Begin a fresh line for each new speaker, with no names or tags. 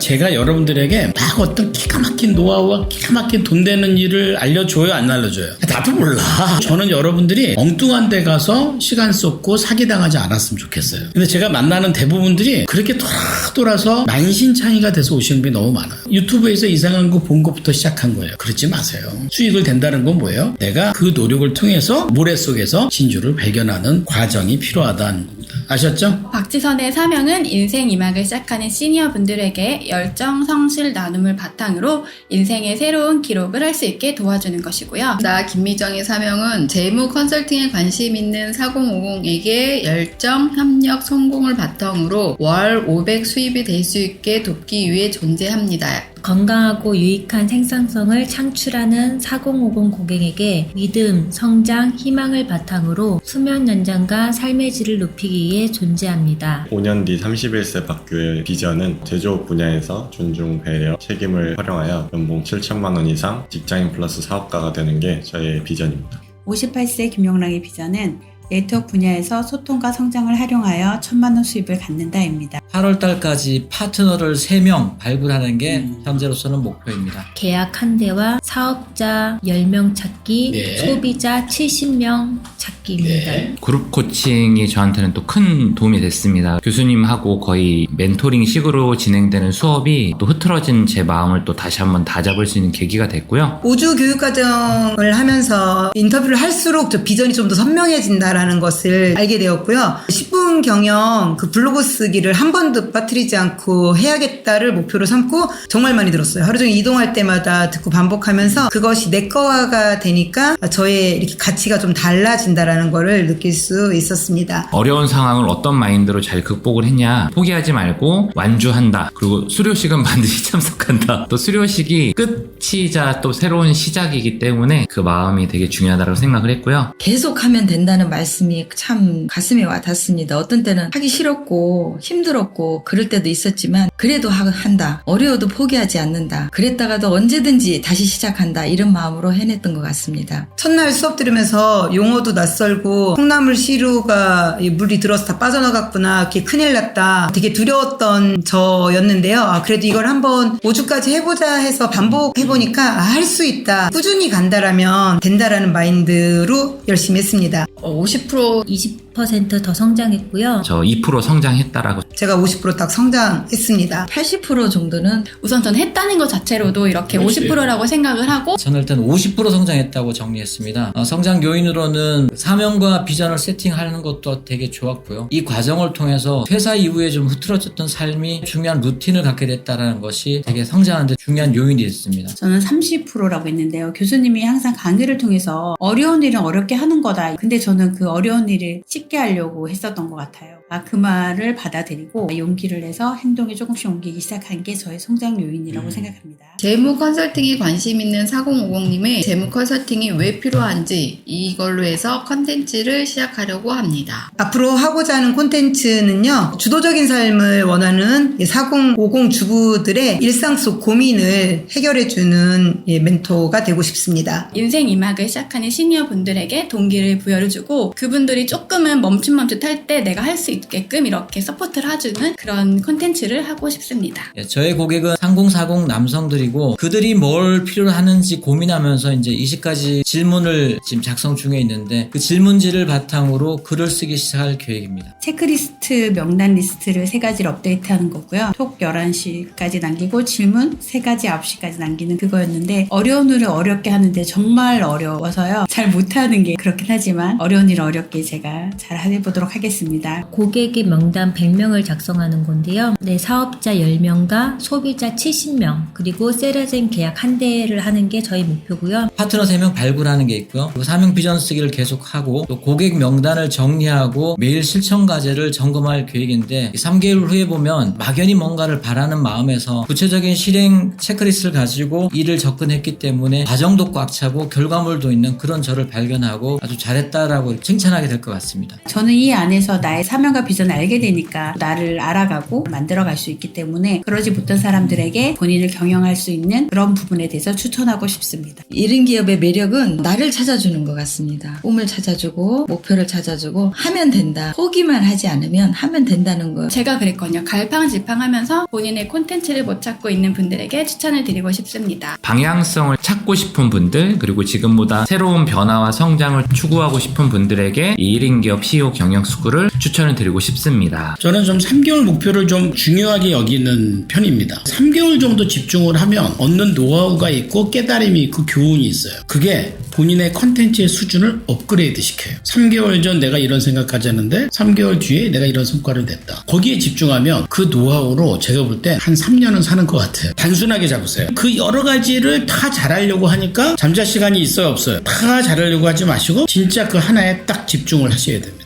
제가 여러분들에게 막 어떤 기가 막힌 노하우와 기가 막힌 돈 되는 일을 알려줘요, 안 알려줘요? 나도 몰라. 저는 여러분들이 엉뚱한 데 가서 시간 쏟고 사기당하지 않았으면 좋겠어요. 근데 제가 만나는 대부분들이 그렇게 돌아 돌아서 만신창이가 돼서 오시는 분이 너무 많아요. 유튜브에서 이상한 거 본 것부터 시작한 거예요. 그러지 마세요. 수익을 된다는 건 뭐예요? 내가 그 노력을 통해서 모래 속에서 진주를 발견하는 과정이 필요하다는 겁니다. 아셨죠?
박지선의 사명은 인생 이막을 시작하는 시니어 분들에게 열정, 성실, 나눔을 바탕으로 인생의 새로운 기록을 할 수 있게 도와주는 것이고요.
나 김미정의 사명은 재무 컨설팅에 관심 있는 4050에게 열정, 협력, 성공을 바탕으로 월 500 수입이 될 수 있게 돕기 위해 존재합니다.
건강하고 유익한 생산성을 창출하는 4050 고객에게 믿음, 성장, 희망을 바탕으로 수면 연장과 삶의 질을 높이기 위해 존재합니다.
5년 뒤 31세 박규의 비전은 제조업 분야에서 존중, 배려, 책임을 활용하여 연봉 7천만 원 이상 직장인 플러스 사업가가 되는 게 저의 비전입니다.
58세 김용락의 비전은 네트워크 분야에서 소통과 성장을 활용하여 천만 원 수입을 갖는다입니다.
8월 달까지 파트너를 3명 발굴하는 게
음.
현재로서는 목표입니다.
계약 한 대와 사업자 10명 찾기,
네.
소비자 70명 찾기입니다.
네.
그룹 코칭이 저한테는 또 큰 도움이 됐습니다. 교수님하고 거의 멘토링 식으로 진행되는 수업이 또 흐트러진 제 마음을 또 다시 한번 다잡을 수 있는 계기가 됐고요.
우주 교육 과정을 하면서 인터뷰를 할수록 저 비전이 좀 더 선명해진다라 는 것을 알게 되었고요. 10분 경영 그 블로그 쓰기를 한 번도 빠뜨리지 않고 해야겠다를 목표로 삼고 정말 많이 들었어요. 하루 종일 이동할 때마다 듣고 반복하면서 그것이 내 거화가 되니까 저의 이렇게 가치가 좀 달라진다라는 거를 느낄 수 있었습니다.
어려운 상황을 어떤 마인드로 잘 극복을 했냐 포기하지 말고 완주한다 그리고 수료식은 반드시 참석한다 또 수료식이 끝이자 또 새로운 시작이기 때문에 그 마음이 되게 중요하다고 생각을 했고요
계속하면 된다는 말씀 이 참 가슴에 와 닿습니다. 어떤 때는 하기 싫었고 힘들었고 그럴 때도 있었지만 그래도 하- 한다. 어려워도 포기하지 않는다. 그랬다가도 언제든지 다시 시작한다. 이런 마음으로 해냈던 것 같습니다.
첫날 수업 들으면서 용어도 낯설고 콩나물 시루가 이 물이 들어서 다 빠져나갔구나 이렇게 큰일 났다 되게 두려웠던 저였는데요 아, 그래도 이걸 한번 5주까지 해보자 해서 반복해보니까 아, 할 수 있다 꾸준히 간다라면 된다라는 마인드로 열심히 했습니다
어, 50%
20%더 성장했고요.
저 2% 성장했다라고
제가 50%딱 성장했습니다
80% 정도는
우선 전 했다는 것 자체로도 이렇게
그렇지.
50%라고 생각을 하고
저는 일단 50% 성장했다고 정리했습니다. 어, 성장 요인으로는 사명과 비전을 세팅하는 것도 되게 좋았고요. 이 과정을 통해서 회사 이후에 좀 흐트러졌던 삶이 중요한 루틴을 갖게 됐다는 것이 되게 성장하는데 중요한 요인이 됐습니다.
저는 30%라고 했는데요. 교수님이 항상 강의를 통해서 어려운 일은 어렵게 하는 거다. 근데 저는 그 어려운 일을 쉽게 하려고 했었던 것 같아요. 아, 그 말을 받아들이고 용기를 내서 행동에 조금씩 옮기기 시작한 게 저의 성장 요인이라고
음.
생각합니다.
재무 컨설팅에 관심 있는 4050님의 재무 컨설팅이 왜 필요한지 이걸로 해서 컨텐츠를 시작하려고 합니다.
앞으로 하고자 하는 콘텐츠는요, 주도적인 삶을 원하는 4050 주부들의 일상 속 고민을 해결해주는 예, 멘토가 되고 싶습니다.
인생 이막을 시작하는 시니어 분들에게 동기를 부여를 주고 그분들이 조금은 멈칫멈칫할 때 내가 할 수 있 게끔 이렇게 서포트를 해주는 그런 콘텐츠를 하고 싶습니다.
예, 저의 고객은 3040 남성들이고 그들이 뭘 필요로 하는지 고민하면서 이제 20가지 질문을 지금 작성 중에 있는데 그 질문지를 바탕으로 글을 쓰기 시작할 계획입니다.
체크리스트 명단 리스트를 세 가지를 업데이트하는 거고요. 톡 11시까지 남기고 질문 세 가지 9시까지 남기는 그거였는데 어려운 일을 어렵게 하는데 정말 어려워서요. 잘 못하는 게 그렇긴 하지만 어려운 일을 어렵게 제가 잘 해보도록 하겠습니다.
고 객의 명단 100명을 작성하는 건데요. 네, 사업자 10명과 소비자 70명, 그리고 세라젠 계약 한 대를 하는 게 저희 목표고요.
파트너 3명 발굴하는 게 있고요. 그리고 사명 비전 쓰기를 계속하고 또 고객 명단을 정리하고 매일 실천 과제를 점검할 계획인데 3개월 후에 보면 막연히 뭔가를 바라는 마음에서 구체적인 실행 체크리스트를 가지고 일을 접근했기 때문에 과정도 꽉 차고 결과물도 있는 그런 저를 발견하고 아주 잘했다라고 칭찬하게 될 것 같습니다.
저는 이 안에서 나의 사명과 사명과 비전을 알게 되니까 나를 알아가고 만들어갈 수 있기 때문에 그러지 못한 사람들에게 본인을 경영할 수 있는 그런 부분에 대해서 추천하고 싶습니다.
이른 기업의 매력은 나를 찾아주는 것 같습니다. 꿈을 찾아주고 목표를 찾아주고 하면 된다. 포기만 하지 않으면 하면 된다는 거.
제가 그랬거든요. 갈팡질팡하면서 본인의 콘텐츠를 못 찾고 있는 분들에게 추천을 드리고 싶습니다.
방향성을 찾고 싶은 분들 그리고 지금보다 새로운 변화와 성장을 추구하고 싶은 분들에게 이 1인 기업 CEO 경영 스쿨을 추천을 드리고 싶습니다.
저는 좀 3개월 목표를 좀 중요하게 여기는 편입니다. 3개월 정도 집중을 하면 얻는 노하우가 있고 깨달음이 있고 교훈이 있어요. 그게 본인의 컨텐츠의 수준을 업그레이드 시켜요. 3개월 전 내가 이런 생각하지 않는데 3개월 뒤에 내가 이런 성과를 냈다. 거기에 집중하면 그 노하우로 제가 볼 때 한 3년은 사는 것 같아요. 단순하게 잡으세요. 그 여러 가지를 다 잘하려고 하니까 잠잘 시간이 있어요 없어요. 다 잘하려고 하지 마시고 진짜 그 하나에 딱 집중을 하셔야 됩니다.